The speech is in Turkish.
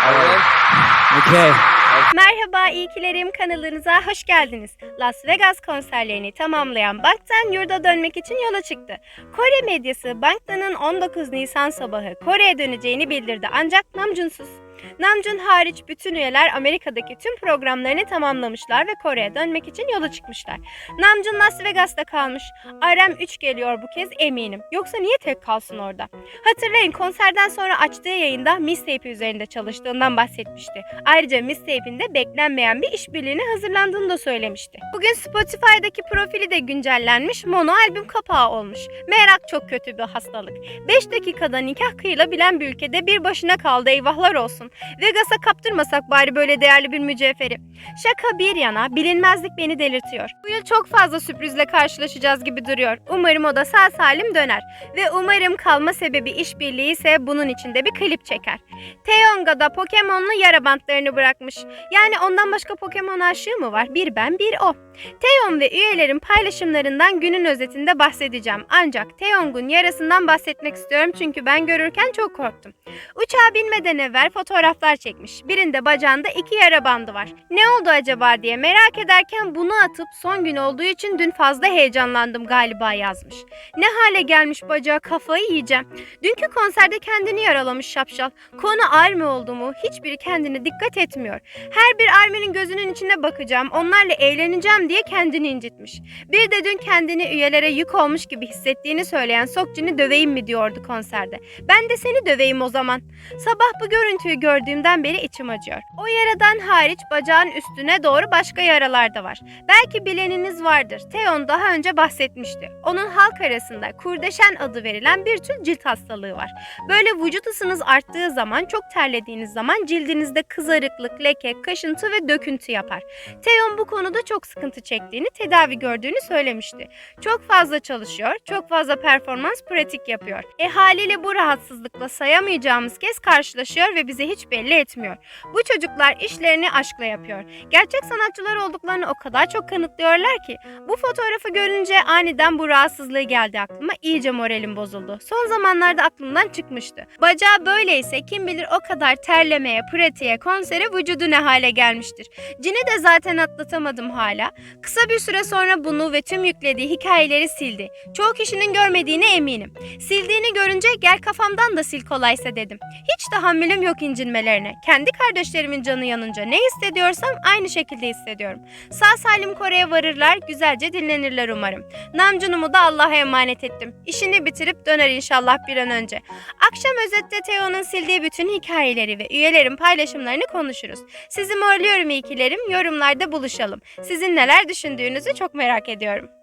Okay. Merhaba iyikilerim kanalınıza hoş geldiniz. Las Vegas konserlerini tamamlayan Bangtan yurda dönmek için yola çıktı. Kore medyası Bangtan'ın 19 Nisan sabahı Kore'ye döneceğini bildirdi ancak Namjoon'suz. Namjoon hariç bütün üyeler Amerika'daki tüm programlarını tamamlamışlar ve Kore'ye dönmek için yola çıkmışlar. Namjoon Las Vegas'ta kalmış. RM 3 geliyor bu kez eminim. Yoksa niye tek kalsın orada? Hatırlayın konserden sonra açtığı yayında Miss Tape üzerinde çalıştığından bahsetmişti. Ayrıca Miss Tape'in de beklenmeyen bir işbirliğine hazırlandığını da söylemişti. Bugün Spotify'daki profili de güncellenmiş, mono albüm kapağı olmuş. Merak çok kötü bir hastalık. 5 dakikada nikah kıyılabilen bir ülkede bir başına kaldı eyvahlar olsun. Vegas'a kaptırmasak bari böyle değerli bir mücevheri. Şaka bir yana bilinmezlik beni delirtiyor. Bu yıl çok fazla sürprizle karşılaşacağız gibi duruyor. Umarım o da sağ salim döner. Ve umarım kalma sebebi işbirliği ise bunun içinde bir klip çeker. Teonga da Pokemon'lu yara bantlarını bırakmış. Yani ondan başka Pokemon aşığı mı var? Bir ben bir o. Teon ve üyelerin paylaşımlarından günün özetinde bahsedeceğim. Ancak Teong'un yarasından bahsetmek istiyorum çünkü ben görürken çok korktum. Uçağa binmeden evvel fotoğraflar çekmiş. Birinde bacağında iki yara bandı var. Ne oldu acaba diye merak ederken bunu atıp son gün olduğu için dün fazla heyecanlandım galiba yazmış. Ne hale gelmiş bacağı kafayı yiyeceğim. Dünkü konserde kendini yaralamış şapşal. Konu Army oldu mu hiçbiri kendine dikkat etmiyor. Her bir Army'nin gözünün içine bakacağım, onlarla eğleneceğim diye kendini incitmiş. Bir de dün kendini üyelere yük olmuş gibi hissettiğini söyleyen Sokcin'i döveyim mi diyordu konserde. Ben de seni döveyim o zaman. Sabah bu görüntüyü gördüğümden beri içim acıyor. O yaradan hariç bacağın üstüne doğru başka yaralar da var. Belki bileniniz vardır. Teon daha önce bahsetmişti. Onun halk arasında kurdeşen adı verilen bir tür cilt hastalığı var. Böyle vücut ısınız arttığı zaman çok terlediğiniz zaman cildinizde kızarıklık, leke, kaşıntı ve döküntü yapar. Teon bu konuda çok sıkıntı çektiğini, tedavi gördüğünü söylemişti. Çok fazla çalışıyor, çok fazla performans pratik yapıyor. E haliyle bu rahatsızlıkla sayamayacağımız kez karşılaşıyor ve bize hiç belli etmiyor. Bu çocuklar işlerini aşkla yapıyor. Gerçek sanatçılar olduklarını o kadar çok kanıtlıyorlar ki bu fotoğrafı görünce aniden bu rahatsızlığı geldi aklıma. İyice moralim bozuldu. Son zamanlarda aklımdan çıkmıştı. Bacağı böyleyse kim bilir o kadar terlemeye, pratiğe, konsere vücudu ne hale gelmiştir. Cini de zaten atlatamadım hala. Kısa bir süre sonra bunu ve tüm yüklediği hikayeleri sildi. Çoğu kişinin görmediğine eminim. Sildiğini görünce gel kafamdan da sil kolaysa dedim. Hiç tahammülüm yok incinmelerine. Kendi kardeşlerimin canı yanınca ne hissediyorsam aynı şekilde hissediyorum. Sağ salim Kore'ye varırlar, güzelce dinlenirler umarım. Namcunumu da Allah'a emanet ettim. İşini bitirip döner inşallah bir an önce. Akşam özette Teo'nun sildiği bütün hikayeleri ve üyelerin paylaşımlarını konuşuruz. Sizi morluyorum iyikilerim, yorumlarda buluşalım. Sizin neler düşündüğünüzü çok merak ediyorum.